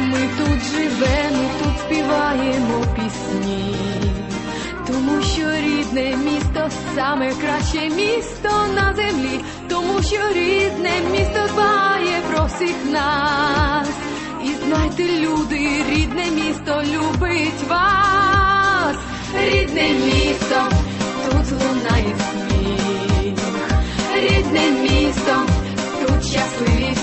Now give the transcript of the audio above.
Ми тут живемо, тут співаємо пісні, тому що рідне місто саме краще місто на землі, тому що рідне місто дбає про всіх нас. І знайте, люди, рідне місто любить вас, рідне місто, тут лунає сміх, рідне місто, тут